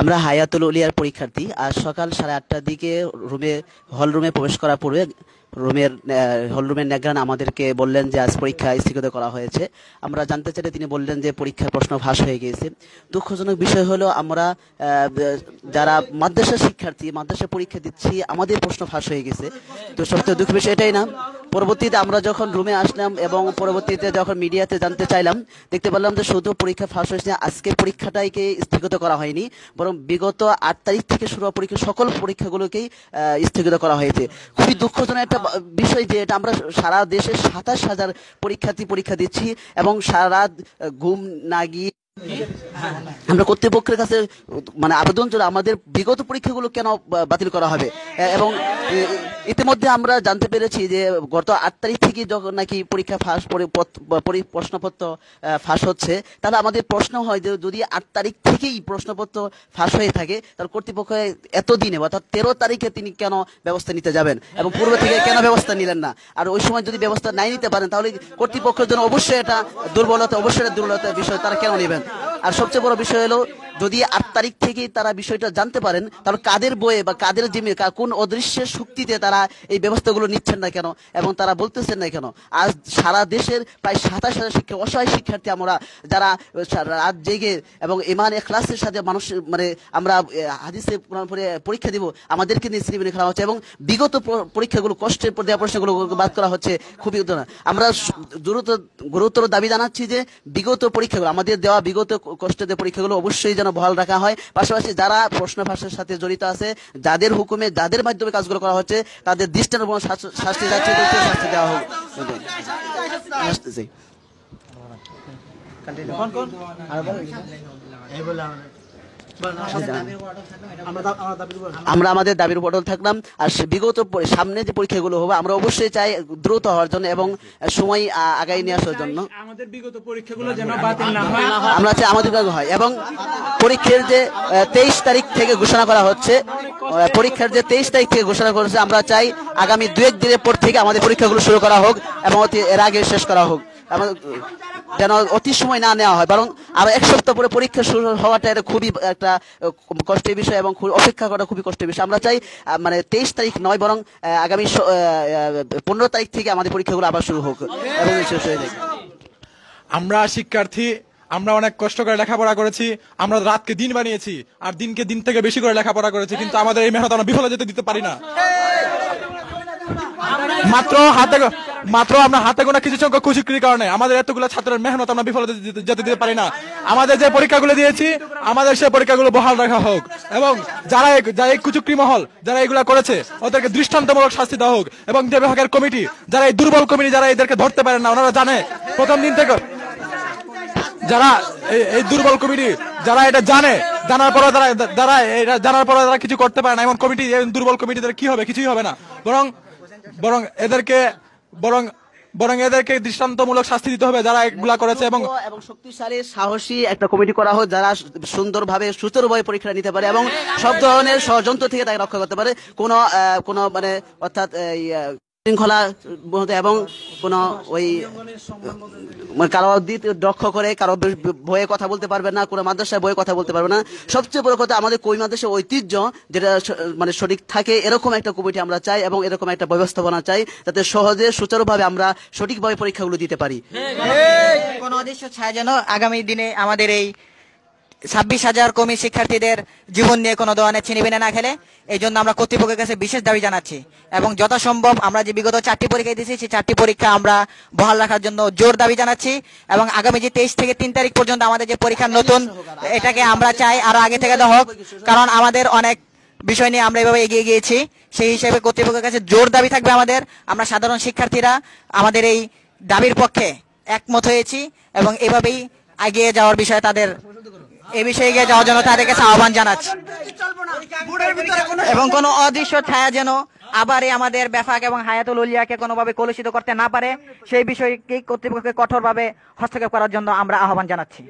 আমরা হায়াতুল উলিয়ার পরীক্ষার্থী, আর সকাল সাড়ে আটটার দিকে রুমে হল রুমে প্রবেশ করার পূর্বে রুমের হল রুমের ন্যাগ্রান আমাদেরকে বললেন যে আজ পরীক্ষা স্থগিত করা হয়েছে। আমরা জানতে চাইলে তিনি বললেন যে পরীক্ষার প্রশ্ন ফাঁস হয়ে গিয়েছে। দুঃখজনক বিষয় হলো আমরা যারা মাদ্রাসা শিক্ষার্থী, মাদ্রাসা পরীক্ষা দিচ্ছি, আমাদের প্রশ্ন ফাঁস হয়ে গেছে। তো সবথেকে দুঃখ বিষয় এটাই না? পরবর্তীতে আমরা যখন রুমে আসলাম এবং পরবর্তীতে যখন মিডিয়াতে জানতে চাইলাম, দেখতে পেলাম যে শুধু পরীক্ষা ফাঁস হয়েছে আজকের পরীক্ষাটাকে স্থগিত করা হয়নি, বরং বিগত আট তারিখ থেকে শুরু পরীক্ষা, সকল পরীক্ষাগুলোকেই স্থগিত করা হয়েছে। খুবই দুঃখজনক একটা বা- বিষয় যে এটা আমরা সারা দেশে সাতাশ হাজার পরীক্ষার্থী পরীক্ষা দিচ্ছি এবং সারা ঘুম না গিয়ে আমরা কর্তৃপক্ষের কাছে মানে আবেদন আমাদের বিগত পরীক্ষাগুলো কেন বাতিল করা হবে? এবং ইতিমধ্যে আমরা জানতে পেরেছি যে গত আট তারিখ থেকে যখন নাকি পরীক্ষা ফাঁস প্রশ্নপত্র ফাঁস হচ্ছে, তাহলে আমাদের প্রশ্ন হয় যে যদি আট তারিখ থেকেই প্রশ্নপত্র ফাঁস হয়ে থাকে, তাহলে কর্তৃপক্ষ এত দিনে, অর্থাৎ তেরো তারিখে তিনি কেন ব্যবস্থা নিতে যাবেন? এবং পূর্ব থেকে কেন ব্যবস্থা নিলেন না? আর ওই সময় যদি ব্যবস্থা নাই নিতে পারেন, তাহলে কর্তৃপক্ষের জন্য অবশ্যই এটা দুর্বলতা, অবশ্যই এটা দুর্বলতার বিষয়, তারা কেন নেবেন? আর সবচেয়ে বড় বিষয় হলো যদি আট তারিখ থেকেই তারা বিষয়টা জানতে পারেন, তাহলে কাদের বইয়ে বা কাদের জিমে কোন অদৃশ্যের শক্তিতে তারা এই ব্যবস্থাগুলো নিচ্ছেন না কেন? এবং তারা বলতেছেন না কেন? আজ সারা দেশের প্রায় সাতাশ হাজার শিক্ষা, অসহায় শিক্ষার্থী আমরা, যারা রাত জেগে এবং ইমান এখলাসের সাথে মানুষ মানে আমরা হাদিসে পরীক্ষা দিব, আমাদেরকে নিয়ে শ্রেণি খেলা হচ্ছে এবং বিগত পরীক্ষাগুলো, কষ্টের পর দেওয়া প্রশ্নগুলো বাদ করা হচ্ছে, খুবই আমরা গুরুতর গুরুতর দাবি জানাচ্ছি যে বিগত পরীক্ষাগুলো, আমাদের দেওয়া বিগত কষ্টের পরীক্ষাগুলো, অবশ্যই যেন বহাল রাখা হয়। পাশাপাশি যারা প্রশ্ন ফাঁসের সাথে জড়িত আছে যাদের হুকুমে যাদের মাধ্যমে কাজগুলো করা হচ্ছে তাদের দৃষ্টান্তমূলক শাস্তি- শাস্তি যাচ্ছে শাস্তি দেওয়া হোক। আসতেছি। আমরা আমাদের দাবির উপর থাকলাম। আর বিগত সামনে যে পরীক্ষাগুলো হবে, আমরা অবশ্যই চাই দ্রুত হওয়ার জন্য এবং সময়, আ- আগাই নিয়ে আসার জন্য। আমাদের বিগত পরীক্ষাগুলো যেন বাতিল না হয় আমরা চাই আমাদের হয় এবং পরীক্ষার যে তেইশ তারিখ থেকে ঘোষণা করা হচ্ছে পরীক্ষার যে তেইশ তারিখ থেকে ঘোষণা করা হচ্ছে, আমরা চাই আগামী দু এক দিনের পর থেকে আমাদের পরীক্ষাগুলো শুরু করা হোক এবং এর আগে শেষ করা হোক। যেন অতি সময় না নেওয়া হয় বরং আরও এক সপ্তাহ পরে পরীক্ষা শুরু হওয়াটা এটা খুবই একটা কষ্টের বিষয় এবং অপেক্ষা করা খুবই কষ্টের বিষয়। আমরা চাই মানে তেইশ তারিখ নয় বরং আগামী পনেরো তারিখ থেকে আমাদের পরীক্ষাগুলো আবার শুরু হোক এবং শেষ হয়ে যায় আমরা শিক্ষার্থী আমরা অনেক কষ্ট করে লেখাপড়া করেছি আমরা রাতকে দিন বানিয়েছি আর দিনকে দিন থেকে বেশি করে লেখাপড়া করেছি কিন্তু আমাদের এই মেহনত আমরা বিফলে যেতে দিতে পারি না। মাত্র হাতে মাত্র আমরা হাতে গোনা কিছু সংখ্যক কুচুকরির কারণে আমাদের এতগুলো ছাত্রের মেহনত আমরা বিফলে যেতে- দিতে পারি না। আমাদের যে পরীক্ষাগুলো দিয়েছি, আমাদের সেই পরীক্ষাগুলো বহাল রাখা হোক এবং যারা যারা এই কুচুকরি মহল, যারা এগুলা করেছে, ওদেরকে দৃষ্টান্তমূলক শাস্তি দেওয়া হোক এবং যে বিভাগের কমিটি, যারা এই দুর্বল কমিটি, যারা এদেরকে ধরতে পারে না, ওনারা জানে। প্রথম দিন থেকে যারা এই- দুর্বল কমিটি, যারা এটা জানে, জানার পরে তারা যারা এটা জানার পরে তারা কিছু করতে পারে না। এমন কমিটি দুর্বল কমিটিদের কি হবে? কিছুই হবে না। বরং বরং এদেরকে বরং বরং এদেরকে দৃষ্টান্তমূলক শাস্তি দিতে হবে যারা এগুলা করেছে এবং এবং শক্তিশালী সাহসী একটা কমিটি করা হোক যারা সুন্দরভাবে সুচারুভাবে পরীক্ষা নিতে পারে এবং সব ধরনের ষড়যন্ত্র থেকে তাকে রক্ষা করতে পারে। কোনো আহ, কোনো মানে অর্থাৎ শৃঙ্খলা এবং কোনো ওই মানে কারও দিক দক্ষ করে কারও বে- ভয়ে কথা বলতে পারবে না, কোনো মাদ্রাসায় বয়ে কথা বলতে পারবে না। সবচেয়ে বড় কথা আমাদের কই মাদ্রাসার ঐতিহ্য, যেটা মানে সঠিক থাকে, এরকম একটা কমিটি আমরা চাই এবং এরকম একটা ব্যবস্থাপনা চাই, যাতে সহজে, সুচারুভাবে আমরা সঠিকভাবে পরীক্ষাগুলো দিতে পারি। কোন অদৃশ্য ছায়া যেন আগামী দিনে আমাদের এই ছাব্বিশ হাজার কমি শিক্ষার্থীদের জীবন নিয়ে কোনো ধরনের ছিনিবিনে না খেলে এই জন্য আমরা কর্তৃপক্ষের কাছে বিশেষ দাবি জানাচ্ছি। এবং যথাসম্ভব আমরা যে বিগত চারটি পরীক্ষা দিয়েছি, সেই চারটি পরীক্ষা আমরা বহাল রাখার জন্য জোর দাবি জানাচ্ছি। এবং আগামী যে তেইশ থেকে তিন তারিখ পর্যন্ত আমাদের যে পরীক্ষা নতুন, এটাকে আমরা চাই আরও আগে থেকে হোক। কারণ আমাদের অনেক বিষয় নিয়ে আমরা এভাবে এগিয়ে গিয়েছি। সেই হিসেবে কর্তৃপক্ষের কাছে জোর দাবি থাকবে আমাদের। আমরা সাধারণ শিক্ষার্থীরা আমাদের এই দাবির পক্ষে একমত হয়েছি এবং এভাবেই এগিয়ে যাওয়ার বিষয়ে তাদের এ বিষয়ে গিয়ে যাওয়ার জন্য তাদের কাছে আহ্বান জানাচ্ছি। এবং কোনো অদৃশ্য ছায়া যেন আবার এই আমাদের বেফাক এবং হায়াতুল উলিয়াকে কোনোভাবে কলুষিত করতে না পারে সেই বিষয়কে কর্তৃপক্ষকে কঠোরভাবে হস্তক্ষেপ করার জন্য আমরা আহ্বান জানাচ্ছি।